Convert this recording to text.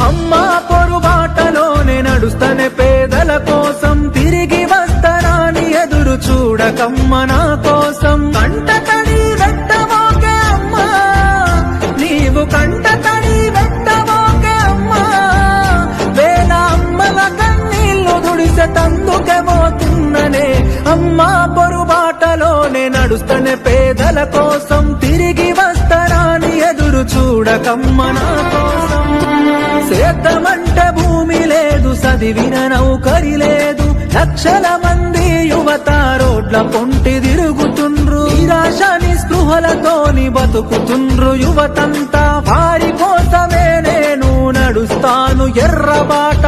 అమ్మా పొరుబాటలోనే నడుస్తనే పేదల కోసం తిరిగి వస్తరాని ఎదురు చూడకమ్మ నా కోసం. కంట తడి వెట్టబోకే అమ్మ. నీవు కంట తడి వెట్టబోకే అమ్మ. వేల అమ్మల కన్నీళ్ళు దుడిసె తందుకే పోతున్ననే. అమ్మా పొరుబాటలోనే నడుస్తనే పేదల కోసం తిరిగి వస్తరాని ఎదురు చూడకమ్మ నా కోసం. సేద్యమంటే భూమి లేదు చదివిన నౌకరి లేదు. లక్షల మంది యువత రోడ్ల పొంటి తిరుగుతుండ్రు. నిరాశ నిస్పృహలతోని బతుకుతుండ్రు యువతంతా. వారి కోసమే నేను నడుస్తాను ఎర్రబాట.